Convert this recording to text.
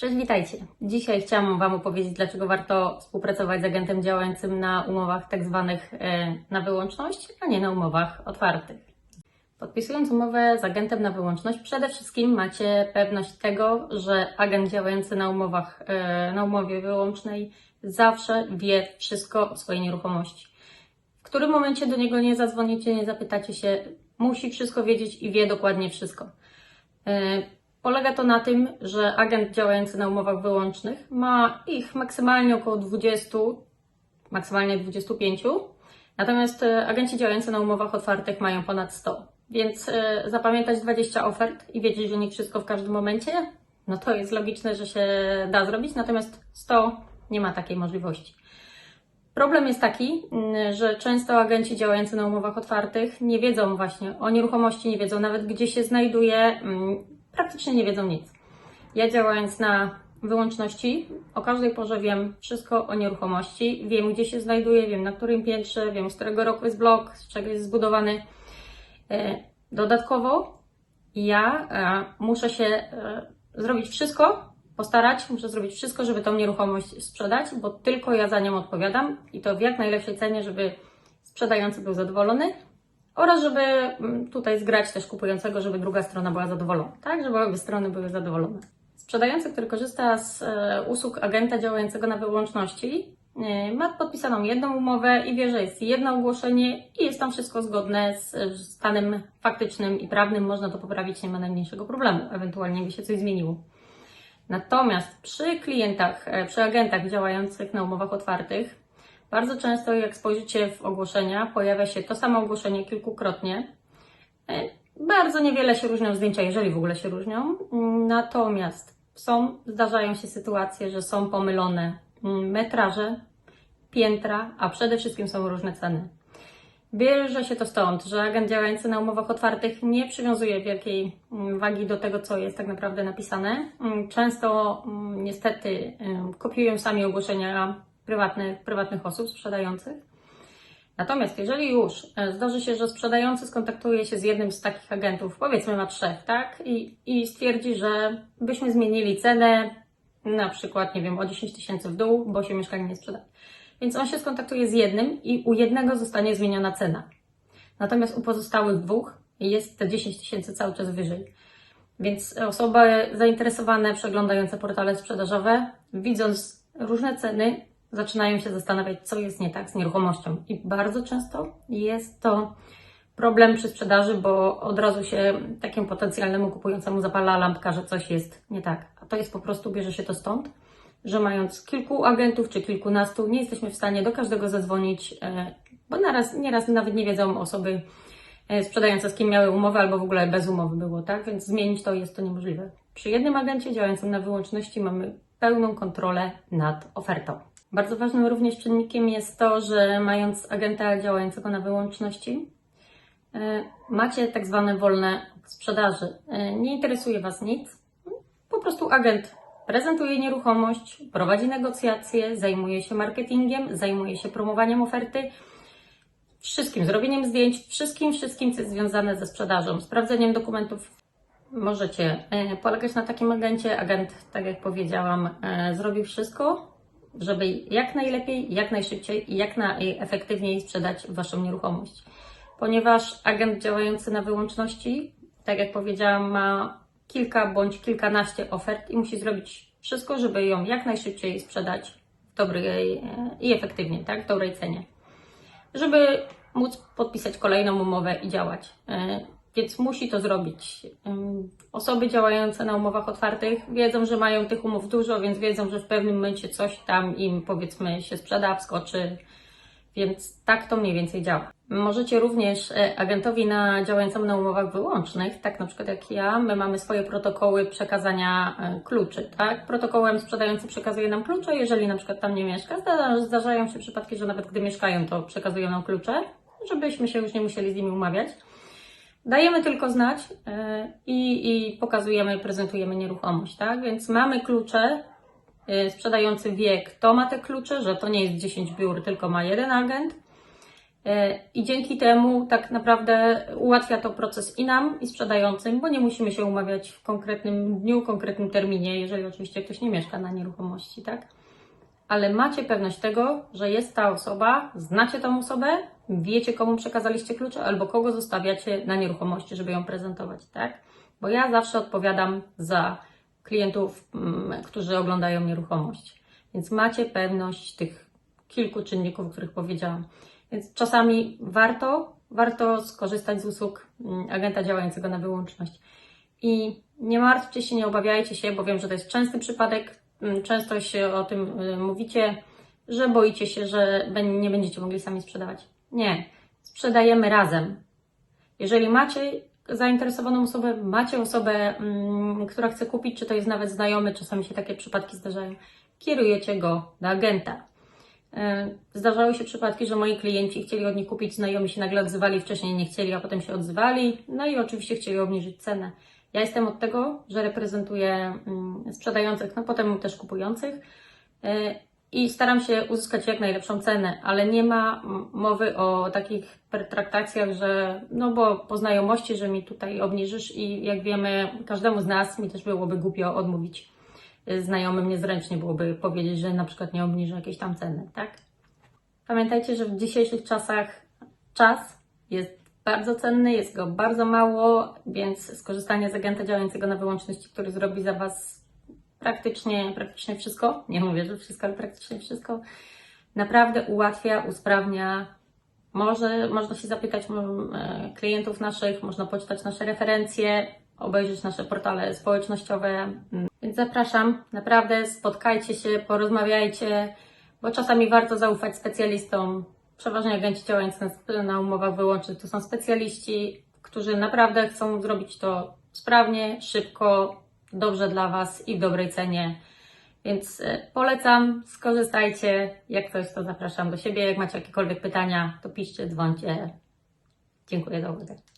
Cześć, witajcie. Dzisiaj chciałam Wam opowiedzieć, dlaczego warto współpracować z agentem działającym na umowach tak zwanych e, na wyłączność, a nie na umowach otwartych. Podpisując umowę z agentem na wyłączność, przede wszystkim macie pewność tego, że agent działający na umowach, e, na umowie wyłącznej zawsze wie wszystko o swojej nieruchomości. W którym momencie do niego nie zadzwonicie, nie zapytacie się, musi wszystko wiedzieć i wie dokładnie wszystko. Polega to na tym, że agent działający na umowach wyłącznych ma ich maksymalnie około 20, maksymalnie 25, natomiast e, agenci działający na umowach otwartych mają ponad 100. Więc e, zapamiętać 20 ofert i wiedzieć, że nie wszystko w każdym momencie, no to jest logiczne, że się da zrobić, natomiast 100 nie ma takiej możliwości. Problem jest taki, mm, że często agenci działający na umowach otwartych nie wiedzą właśnie o nieruchomości, nie wiedzą nawet gdzie się znajduje, mm, praktycznie nie wiedzą nic. Ja działając na wyłączności, o każdej porze wiem wszystko o nieruchomości, wiem gdzie się znajduje, wiem na którym piętrze, wiem z którego roku jest blok, z czego jest zbudowany. E, Dodatkowo ja e, muszę się e, zrobić wszystko, postarać, muszę zrobić wszystko, żeby tą nieruchomość sprzedać, bo tylko ja za nią odpowiadam i to w jak najlepszej cenie, żeby sprzedający był zadowolony oraz żeby mm, tutaj zgrać też kupującego, żeby druga strona była zadowolona, tak? Żeby obie strony były zadowolone. Sprzedający, który korzysta z e, usług agenta działającego na wyłączności, e, ma podpisaną jedną umowę i wie, że jest jedno ogłoszenie i jest tam wszystko zgodne z stanem faktycznym i prawnym. Można to poprawić, nie ma najmniejszego problemu, ewentualnie by się coś zmieniło. Natomiast przy klientach, e, przy agentach działających na umowach otwartych, bardzo często jak spojrzycie w ogłoszenia, pojawia się to samo ogłoszenie kilkukrotnie. E, Bardzo niewiele się różnią zdjęcia, jeżeli w ogóle się różnią. Mm, Natomiast są, zdarzają się sytuacje, że są pomylone mm, metraże, piętra, a przede wszystkim są różne ceny. Bierze się to stąd, że agent działający na umowach otwartych nie przywiązuje wielkiej mm, wagi do tego, co jest tak naprawdę napisane. Często niestety kopiują sami ogłoszenia prywatnych, prywatnych osób sprzedających. Natomiast jeżeli już e, zdarzy się, że sprzedający skontaktuje się z jednym z takich agentów, powiedzmy ma trzech, tak, i, i stwierdzi, że byśmy zmienili cenę na przykład, nie wiem, o 10 tysięcy w dół, bo się mieszkanie nie sprzeda. Więc on się skontaktuje z jednym i u jednego zostanie zmieniona cena. Natomiast u pozostałych dwóch jest te 10 tysięcy cały czas wyżej. Więc osoby zainteresowane, przeglądające portale sprzedażowe, widząc różne ceny, zaczynają się zastanawiać, co jest nie tak z nieruchomością. I bardzo często jest to problem przy sprzedaży, bo od razu się takiemu potencjalnemu kupującemu zapala lampka, że coś jest nie tak. A to jest po prostu, bierze się to stąd, że mając kilku agentów czy kilkunastu, nie jesteśmy w stanie do każdego zadzwonić, e, bo naraz, nieraz nawet nie wiedzą osoby e, sprzedające, z kim miały umowę, albo w ogóle bez umowy było, tak? Więc zmienić to jest to niemożliwe. Przy jednym agencie działającym na wyłączności mamy pełną kontrolę nad ofertą. Bardzo ważnym również czynnikiem jest to, że mając agenta działającego na wyłączności, e, macie tak zwane wolne sprzedaży. E, Nie interesuje Was nic. Po prostu agent prezentuje nieruchomość, prowadzi negocjacje, zajmuje się marketingiem, zajmuje się promowaniem oferty, wszystkim, zrobieniem zdjęć, wszystkim, wszystkim, co jest związane ze sprzedażą, sprawdzeniem dokumentów. Możecie e, polegać na takim agencie. Agent, tak jak powiedziałam, zrobi wszystko, żeby jak najlepiej, jak najszybciej i jak najefektywniej sprzedać Waszą nieruchomość. Ponieważ agent działający na wyłączności, tak jak powiedziałam, ma kilka bądź kilkanaście ofert i musi zrobić wszystko, żeby ją jak najszybciej sprzedać w dobrej e, i efektywnie, tak, w dobrej cenie. Żeby móc podpisać kolejną umowę i działać. Więc musi to zrobić. Osoby działające na umowach otwartych wiedzą, że mają tych umów dużo, więc wiedzą, że w pewnym momencie coś tam im powiedzmy się sprzeda, wskoczy. Więc tak to mniej więcej działa. Możecie również e, agentowi na działającym na umowach wyłącznych, tak na przykład jak ja, my mamy swoje protokoły przekazania e, kluczy, tak? Protokołem sprzedający przekazuje nam klucze, jeżeli na przykład tam nie mieszka. Zda- Zdarzają się przypadki, że nawet gdy mieszkają, to przekazują nam klucze, żebyśmy się już nie musieli z nimi umawiać. Dajemy tylko znać e, i, i pokazujemy, prezentujemy nieruchomość, tak? Więc mamy klucze, e, sprzedający wie, kto ma te klucze, że to nie jest 10 biur, tylko ma jeden agent. E, I dzięki temu tak naprawdę ułatwia to proces i nam, i sprzedającym, bo nie musimy się umawiać w konkretnym dniu, konkretnym terminie, jeżeli oczywiście ktoś nie mieszka na nieruchomości, tak? Ale macie pewność tego, że jest ta osoba, znacie tą osobę, wiecie komu przekazaliście klucze albo kogo zostawiacie na nieruchomości, żeby ją prezentować, tak? Bo ja zawsze odpowiadam za klientów, mm, którzy oglądają nieruchomość. Więc macie pewność tych kilku czynników, o których powiedziałam. Więc czasami warto, warto skorzystać z usług mm, agenta działającego na wyłączność. I nie martwcie się, nie obawiajcie się, bo wiem, że to jest częsty przypadek. Mm, Często się o tym y, mówicie, że boicie się, że nie będziecie mogli sami sprzedawać. Nie, sprzedajemy razem. Jeżeli macie zainteresowaną osobę, macie osobę, mm, która chce kupić, czy to jest nawet znajomy, czasami się takie przypadki zdarzają, kierujecie go do agenta. E, Zdarzały się przypadki, że moi klienci chcieli od nich kupić, znajomi się nagle odzywali, wcześniej nie chcieli, a potem się odzywali, no i oczywiście chcieli obniżyć cenę. Ja jestem od tego, że reprezentuję mm, sprzedających, no potem też kupujących e, i staram się uzyskać jak najlepszą cenę, ale nie ma mowy o takich pertraktacjach, że no bo po znajomości, że mi tutaj obniżysz i jak wiemy, każdemu z nas mi też byłoby głupio odmówić y, znajomym, niezręcznie byłoby powiedzieć, że na przykład nie obniżę jakiejś tam ceny, tak? Pamiętajcie, że w dzisiejszych czasach czas jest bardzo cenny, jest go bardzo mało, więc skorzystanie z agenta działającego na wyłączności, który zrobi za Was praktycznie, praktycznie wszystko, nie mówię, że wszystko, ale praktycznie wszystko, naprawdę ułatwia, usprawnia. Może, można się zapytać e, klientów naszych, można poczytać nasze referencje, obejrzeć nasze portale społecznościowe. Mm, Więc zapraszam, naprawdę spotkajcie się, porozmawiajcie, bo czasami warto zaufać specjalistom. Przeważnie agenci działający na, na umowach wyłącznych to są specjaliści, którzy naprawdę chcą zrobić to sprawnie, szybko, dobrze dla Was i w dobrej cenie. Więc e, polecam, skorzystajcie. Jak coś, to zapraszam do siebie. Jak macie jakiekolwiek pytania, to piszcie, dzwońcie. Dziękuję za uwagę.